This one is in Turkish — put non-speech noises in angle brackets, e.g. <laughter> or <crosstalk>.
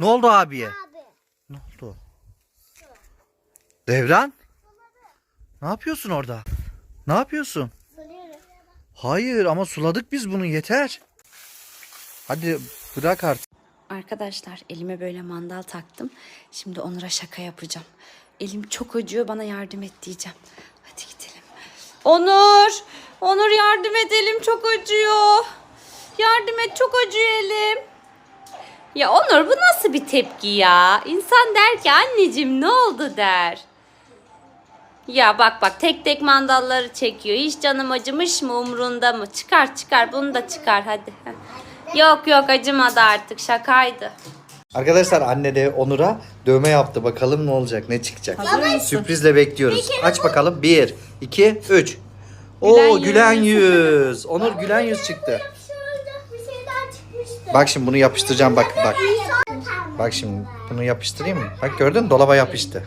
Ne oldu abiye? Abi. Ne oldu? Devran? Ne yapıyorsun orada? Ne yapıyorsun? Soruyorum. Hayır ama suladık biz bunu yeter. Hadi bırak artık. Arkadaşlar elime böyle mandal taktım. Şimdi Onur'a şaka yapacağım. Elim çok acıyor bana yardım et diyeceğim. Hadi gidelim. Onur! Onur yardım et elim çok acıyor. Yardım et çok acıyor elim. Ya Onur bu nasıl bir tepki ya? İnsan der ki anneciğim ne oldu der. Ya bak bak tek tek mandalları çekiyor. Hiç canım acımış mı umrunda mı? Çıkar çıkar bunu da çıkar hadi. Yok yok acımadı artık şakaydı. Arkadaşlar anne de Onur'a dövme yaptı. Bakalım ne olacak, ne çıkacak. Sürprizle bekliyoruz. Aç bakalım. 1, 2, 3. Oo Gülen yüz. <laughs> Onur gülen yüz çıktı. Bak şimdi bunu yapıştıracağım bak bak. Bak şimdi bunu yapıştırayım mı? Bak gördün mü? dolaba yapıştı.